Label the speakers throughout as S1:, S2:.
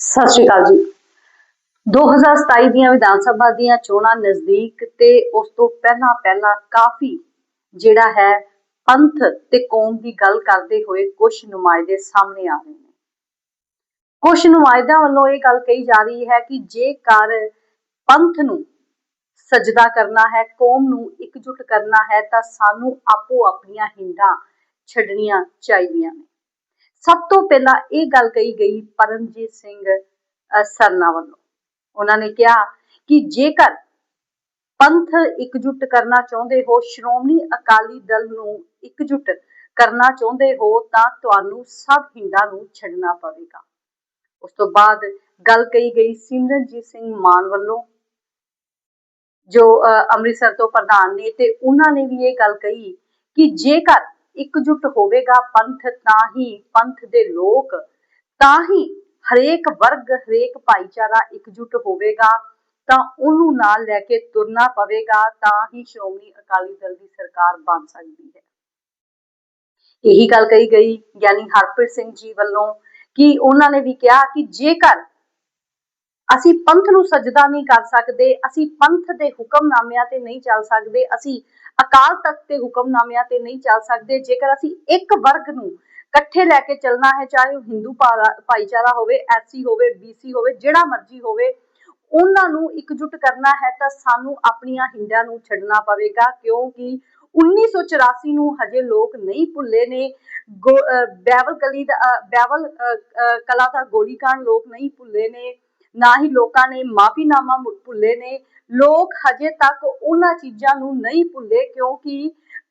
S1: ਸਤਿ ਸ਼੍ਰੀ ਅਕਾਲ ਜੀ। 2027 ਦੀਆਂ ਵਿਧਾਨ ਸਭਾ ਦੀਆਂ ਚੋਣਾਂ ਨਜ਼ਦੀਕ ਤੇ ਉਸ ਤੋਂ ਪਹਿਲਾਂ ਪਹਿਲਾਂ ਕਾਫੀ ਜਿਹੜਾ ਹੈ ਪੰਥ ਤੇ ਕੌਮ ਦੀ ਗੱਲ ਕਰਦੇ ਹੋਏ ਕੁਝ ਨੁਮਾਇੰਦੇ ਸਾਹਮਣੇ ਆ ਰਹੇ ਨੇ। ਕੁਝ ਨੁਮਾਇੰਦਿਆਂ ਵੱਲੋਂ ਇਹ ਗੱਲ ਕਹੀ ਜਾ ਰਹੀ ਹੈ ਕਿ ਜੇਕਰ ਪੰਥ ਨੂੰ ਸਜਦਾ ਕਰਨਾ ਹੈ, ਕੌਮ ਨੂੰ ਇਕਜੁੱਟ ਕਰਨਾ ਹੈ, ਤਾਂ ਸਾਨੂੰ ਆਪੋ ਆਪਣੀਆਂ ਹਿੰਡਾਂ ਛੱਡਣੀਆਂ ਚਾਹੀਦੀਆਂ ਨੇ। ਸਭ ਤੋਂ ਪਹਿਲਾਂ ਇਹ ਗੱਲ ਕਹੀ ਗਈ ਪਰਮਜੀਤ ਸਿੰਘ ਸਰਨਾ ਵੱਲੋਂ। ਉਹਨਾਂ ਨੇ ਕਿਹਾ ਕਿ ਜੇਕਰ ਪੰਥ ਇਕਜੁੱਟ ਕਰਨਾ ਚਾਹੁੰਦੇ ਹੋ ਸ਼੍ਰੋਮਣੀ ਅਕਾਲੀ ਦਲ ਨੂੰ ਇਕਜੁੱਟ ਕਰਨਾ ਚਾਹੁੰਦੇ ਹੋ ਤਾਂ ਤੁਹਾਨੂੰ ਸਭ ਹਿੰਦਾਂ ਨੂੰ ਛੱਡਣਾ ਪਵੇਗਾ। ਉਸ ਤੋਂ ਬਾਅਦ ਗੱਲ ਕਹੀ ਗਈ ਸਿਮਰਨਜੀਤ ਸਿੰਘ ਮਾਨ ਵੱਲੋਂ ਜੋ ਅਹ, ਅੰਮ੍ਰਿਤਸਰ ਤੋਂ ਪ੍ਰਧਾਨ ਨੇ ਤੇ ਉਹਨਾਂ ਨੇ ਵੀ ਇਹ ਗੱਲ ਕਹੀ ਕਿ ਜੇਕਰ ਇਕਜੁੱਟ ਹੋਵੇਗਾ ਪੰਥ ਤਾਂ ਹੀ ਪੰਥ ਦੇ ਲੋਕ। ਤਾਂ ਹੀ ਹਰੇਕ ਵਰਗ, ਹਰੇਕ ਭਾਈਚਾਰਾ ਇਕਜੁੱਟ ਹੋਵੇਗਾ। ਤਾਂ ਉਹਨੂੰ ਨਾਲ ਲੈ ਕੇ ਤੁਰਨਾ ਪਵੇਗਾ ਤਾਂ ਹੀ ਸ਼੍ਰੋਮਣੀ ਅਕਾਲੀ ਦਲ ਦੀ ਸਰਕਾਰ ਬਣ ਸਕਦੀ ਹੈ। ਇਹੀ ਗੱਲ ਕਹੀ ਗਈ ਗਿਆਨੀ ਹਰਪ੍ਰੀਤ ਸਿੰਘ ਜੀ ਵੱਲੋਂ ਕਿ ਉਹਨਾਂ ਨੇ ਵੀ ਕਿਹਾ ਕਿ ਜੇਕਰ ਅਸੀਂ ਪੰਥ ਨੂੰ ਸਜਦਾ ਨਹੀਂ ਕਰ ਸਕਦੇ, ਅਸੀਂ ਪੰਥ ਦੇ ਹੁਕਮਨਾਮਿਆਂ ਤੇ ਨਹੀਂ ਚੱਲ ਸਕਦੇ, ਅਸੀਂ ਅਕਾਲ ਤਖਤ ਦੇ ਹੁਕਮਨਾਮਿਆਂ ਤੇ ਨਹੀਂ ਚੱਲ ਸਕਦੇ, ਜੇਕਰ ਅਸੀਂ ਇੱਕ ਵਰਗ ਨੂੰ ਇਕੱਠੇ ਲੈ ਕੇ ਚੱਲਣਾ ਹੈ, ਚਾਹੇ ਉਹ ਹਿੰਦੂ ਭਾਈਚਾਰਾ ਹੋਵੇ ਐਸਸੀ ਹੋਵੇ ਬੀਸੀ ਹੋਵੇ, ਜਿਹੜਾ ਮਰਜ਼ੀ ਹੋਵੇ, ਉਹਨਾਂ ਨੂੰ ਇਕਜੁੱਟ ਕਰਨਾ ਹੈ ਤਾਂ ਸਾਨੂੰ ਆਪਣੀਆਂ ਹਿੰਡਾਂ ਨੂੰ ਛੱਡਣਾ ਪਵੇਗਾ, ਕਿਉਂਕਿ 1984 ਨੂੰ ਹਜੇ ਲੋਕ ਨਹੀਂ ਭੁੱਲੇ ਨੇ, ਗੋ- ਅਹ ਕਲੀ ਦਾ ਬੈਵਲ ਕਲਾ ਦਾ ਗੋਲੀकांड ਲੋਕ ਨਹੀਂ ਭੁੱਲੇ ਨੇ। ਨਾ ਹੀ ਲੋਕਾਂ ਨੇ ਮਾਫੀਨਾਮਾ ਭੁੱਲੇ ਨੇ। ਲੋਕ ਹਜੇ ਤੱਕ ਉਹਨਾਂ ਚੀਜ਼ਾਂ ਨੂੰ ਨਹੀਂ ਭੁੱਲੇ ਕਿਉਂਕਿ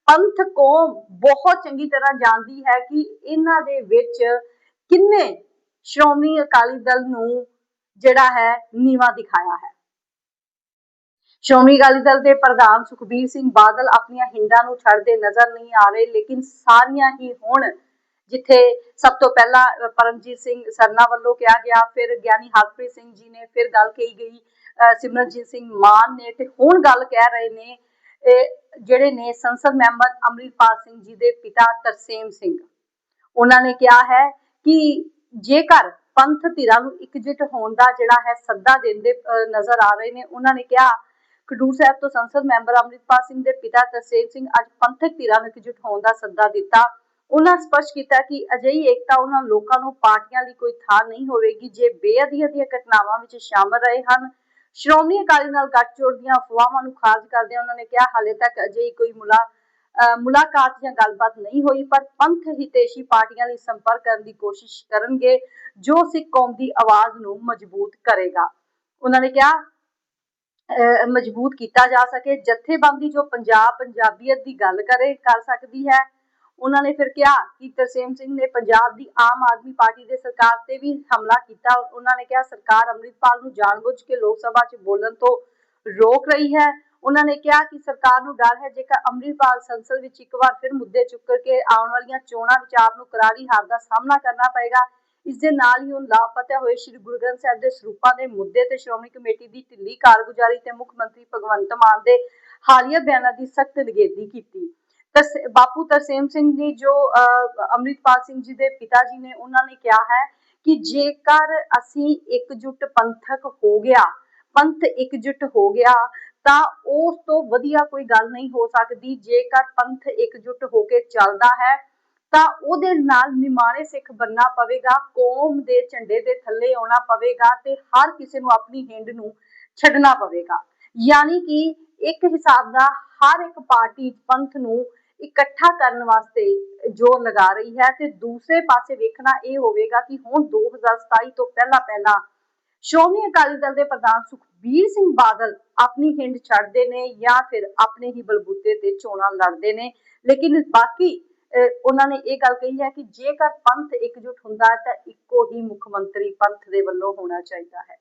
S1: ਪੰਥ ਕੌਮ ਬਹੁਤ ਚੰਗੀ ਤਰ੍ਹਾਂ ਜਾਣਦੀ ਹੈ ਕਿ ਇਹਨਾਂ ਦੇ ਵਿੱਚ ਕਿੰਨੇ ਸ਼੍ਰੋਮਣੀ ਅਕਾਲੀ ਦਲ ਨੂੰ ਜਿਹੜਾ ਹੈ ਨੀਵਾ ਦਿਖਾਇਆ ਹੈ। ਸ਼੍ਰੋਮਣੀ ਅਕਾਲੀ ਦਲ ਦੇ ਪ੍ਰਧਾਨ ਸੁਖਬੀਰ ਸਿੰਘ ਬਾਦਲ ਆਪਣੀਆਂ ਹਿੰਡਾਂ ਨੂੰ ਛੱਡਦੇ ਨਜ਼ਰ ਨਹੀਂ ਆ ਰਹੇ, ਲੇਕਿਨ ਸਾਰੀਆਂ ਹੀ ਹੁਣ ਜਿੱਥੇ ਸਭ ਤੋਂ ਪਹਿਲਾਂ ਪਰਮਜੀਤ ਸਿੰਘ ਸਰਨਾ ਵੱਲੋਂ ਕਿਹਾ ਗਿਆ, ਫਿਰ ਗਿਆਨੀ ਹਰਪ੍ਰੀਤ ਸਿੰਘ ਜੀ ਨੇ ਫਿਰ ਗੱਲ ਕਹੀ ਗਈ ਸਿਮਰਨਜੀਤ ਸਿੰਘ ਮਾਨ ਨੇ, ਤੇ ਹੁਣ ਗੱਲ ਕਹਿ ਰਹੇ ਨੇ ਜਿਹੜੇ ਨੇ ਸੰਸਦ ਮੈਂਬਰ ਅੰਮ੍ਰਿਤਪਾਲ ਸਿੰਘ ਜੀ ਦੇ ਪਿਤਾ ਤਰਸੇਮ ਸਿੰਘ। ਉਹਨਾਂ ਨੇ ਕਿਹਾ ਹੈ ਕਿ ਜੇਕਰ ਪੰਥ ਧਿਰਾਂ ਨੂੰ ਇਕਜੁੱਟ ਹੋਣ ਦਾ ਜਿਹੜਾ ਹੈ ਸੱਦਾ ਦਿੰਦੇ ਨਜ਼ਰ ਆ ਰਹੇ ਨੇ, ਉਹਨਾਂ ਨੇ ਕਿਹਾ, ਖਡੂਰ ਸਾਹਿਬ ਤੋਂ ਸੰਸਦ ਮੈਂਬਰ ਅੰਮ੍ਰਿਤਪਾਲ ਸਿੰਘ ਦੇ ਪਿਤਾ ਤਰਸੇਮ ਸਿੰਘ ਅੱਜ ਪੰਥਕ ਧਿਰਾਂ ਨੂੰ ਇਕਜੁੱਟ ਹੋਣ ਦਾ ਸੱਦਾ ਦਿੱਤਾ। ਉਹਨਾਂ ਸਪਸ਼ਟ ਕੀਤਾ ਕਿ ਅਜਿਹੀ ਏਕਤਾ ਉਹਨਾਂ ਲੋਕਾਂ ਨੂੰ ਪਾਰਟੀਆਂ ਲਈ ਕੋਈ ਥਾਂ ਨਹੀਂ ਹੋਵੇਗੀ, ਜੇ ਬੇਅਦਬੀਆਂ ਦੀਆਂ ਘਟਨਾਵਾਂ ਵਿੱਚ ਸ਼ਾਮਲ ਰਹੇ ਹਨ। ਸ਼੍ਰੋਮਣੀ ਅਕਾਲੀ ਨਾਲ ਗੱਠਜੋੜ ਦੀਆਂ ਅਫਵਾਹਾਂ ਨੂੰ ਖਾਰਜ ਕਰਦਿਆਂ ਉਹਨਾਂ ਨੇ ਕਿਹਾ, ਹਾਲੇ ਤੱਕ ਅਜਿਹੀ ਕੋਈ ਮੁਲਾ ਮੁਲਾਕਾਤ ਜਾਂ ਗੱਲਬਾਤ ਨਹੀਂ ਹੋਈ, ਪਰ ਪੰਥ ਹਿਤੇਸ਼ੀ ਪਾਰਟੀਆਂ ਲਈ ਸੰਪਰਕ ਕਰਨ ਦੀ ਕੋਸ਼ਿਸ਼ ਕਰਨਗੇ, ਜੋ ਸਿੱਖ ਕੌਮ ਦੀ ਆਵਾਜ਼ ਨੂੰ ਮਜ਼ਬੂਤ ਕਰੇਗਾ। ਉਹਨਾਂ ਨੇ ਕਿਹਾ ਮਜ਼ਬੂਤ ਕੀਤਾ ਜਾ ਸਕੇ। ਜਥੇਬੰਦੀ ਜੋ ਪੰਜਾਬ ਪੰਜਾਬੀਅਤ ਦੀ ਗੱਲ ਕਰੇ, ਕਰ ਸਕਦੀ ਹੈ। ਉਹਨਾਂ ਨੇ ਫਿਰ ਕਿਹਾ ਕਿ ਤਰਸੇਮ ਸਿੰਘ ਨੇ ਪੰਜਾਬ ਦੀ ਆਮ ਆਦਮੀ ਪਾਰਟੀ ਦੇ ਸਰਕਾਰ ਤੇ ਵੀ ਹਮਲਾ ਕੀਤਾ। ਉਹਨਾਂ ਨੇ ਕਿਹਾ, ਸਰਕਾਰ ਅੰਮ੍ਰਿਤਪਾਲ ਨੂੰ ਜਾਣਬੁੱਝ ਕੇ ਲੋਕ ਸਭਾ 'ਚ ਬੋਲਣ ਤੋਂ ਰੋਕ ਰਹੀ ਹੈ। ਉਹਨਾਂ ਨੇ ਕਿਹਾ ਕਿ ਸਰਕਾਰ ਨੂੰ ਡਰ ਹੈ, ਜੇਕਰ ਅੰਮ੍ਰਿਤਪਾਲ ਸੰਸਦ ਵਿੱਚ ਇੱਕ ਵਾਰ ਫਿਰ ਮੁੱਦੇ ਚੁੱਕ ਕੇ ਆਉਣ ਵਾਲੀਆਂ ਚੋਣਾਂ ਵਿੱਚ ਆਪ ਨੂੰ ਕਰਾਰੀ ਹਾਰ ਦਾ ਸਾਹਮਣਾ ਕਰਨਾ ਪਏਗਾ। ਇਸ ਦੇ ਨਾਲ ਹੀ ਹੁਣ ਲਾਪਤਾ ਹੋਏ ਸ੍ਰੀ ਗੁਰੂ ਗ੍ਰੰਥ ਸਾਹਿਬ ਦੇ ਸਰੂਪਾਂ ਦੇ ਮੁੱਦੇ ਤੇ ਸ਼੍ਰੋਮਣੀ ਕਮੇਟੀ ਦੀ ਢਿੱਲੀ ਕਾਰਗੁਜ਼ਾਰੀ ਤੇ ਮੁੱਖ ਮੰਤਰੀ ਭਗਵੰਤ ਮਾਨ ਦੇ ਹਾਲੀਆ ਬਿਆਨਾਂ ਦੀ ਸਖਤ ਨਿਖੇਧੀ ਕੀਤੀ। ਬਾਪੂ ਤਰਸੇਮ ਸਿੰਘ ਨੇ ਜੋ ਅਹ, ਸਿੰਘ ਜੀ ਦੇ ਪਿਤਾ ਜੀ ਨੇ ਉਹਨਾਂ ਨੇ ਕਿਹਾ ਹੈ ਕਿ ਜੇਕਰ ਅਸੀਂ ਇਕਜੁੱਟ ਪੰਥਕ ਹੋ ਗਿਆ ਪੰਥ ਇਕਜੁੱਟ ਹੋ ਗਿਆ ਤਾਂ ਉਸ ਤੋਂ ਵਧੀਆ ਕੋਈ ਗੱਲ ਨਹੀਂ ਹੋ ਸਕਦੀ। ਜੇਕਰ ਪੰਥ ਇਕਜੁੱਟ ਹੋ ਕੇ ਚੱਲਦਾ ਹੈ ਤਾਂ ਉਹਦੇ ਨਾਲ ਨਿਮਾਣੇ ਸਿੱਖ ਬੰਨਣਾ ਪਵੇਗਾ ਕੌਮ ਦੇ ਝੰਡੇ ਦੇ ਥੱਲੇ ਆਉਣਾ ਪਵੇਗਾ ਤੇ ਹਰ ਕਿਸੇ ਨੂੰ ਆਪਣੀ ਹਿੰਡ ਨੂੰ ਛੱਡਣਾ ਪਵੇਗਾ। ਯਾਨੀ ਕਿ ਇੱਕ ਹਿਸਾਬ ਦਾ ਹਰ ਇੱਕ ਪਾਰਟੀ ਪੰਥ ਨੂੰ ਇਕੱਠਾ ਕਰਨ ਵਾਸਤੇ ਜ਼ੋਰ ਲਗਾ ਰਹੀ ਹੈ ਤੇ ਦੂਸਰੇ ਪਾਸੇ ਵੇਖਣਾ ਇਹ ਹੋਵੇਗਾ ਕਿ ਹੁਣ 2027 ਤੋਂ ਪਹਿਲਾਂ ਪਹਿਲਾਂ ਸ਼੍ਰੋਮਣੀ ਅਕਾਲੀ ਦਲ ਦੇ ਪ੍ਰਧਾਨ ਸੁਖਬੀਰ ਸਿੰਘ ਬਾਦਲ ਆਪਣੀ ਹਿੰਡ ਛੱਡਦੇ ਨੇ ਜਾਂ ਫਿਰ ਆਪਣੇ ਹੀ ਬਲਬੂਤੇ ਤੇ ਚੋਣਾਂ ਲੜਦੇ ਨੇ। ਲੇਕਿਨ ਬਾਕੀ ਉਹਨਾਂ ਨੇ ਇਹ ਗੱਲ ਕਹੀ ਹੈ ਕਿ ਜੇਕਰ ਪੰਥ ਇਕਜੁੱਟ ਹੁੰਦਾ ਹੈ ਤਾਂ ਇੱਕੋ ਹੀ ਮੁੱਖ ਮੰਤਰੀ ਪੰਥ ਦੇ ਵੱਲੋਂ ਹੋਣਾ ਚਾਹੀਦਾ ਹੈ।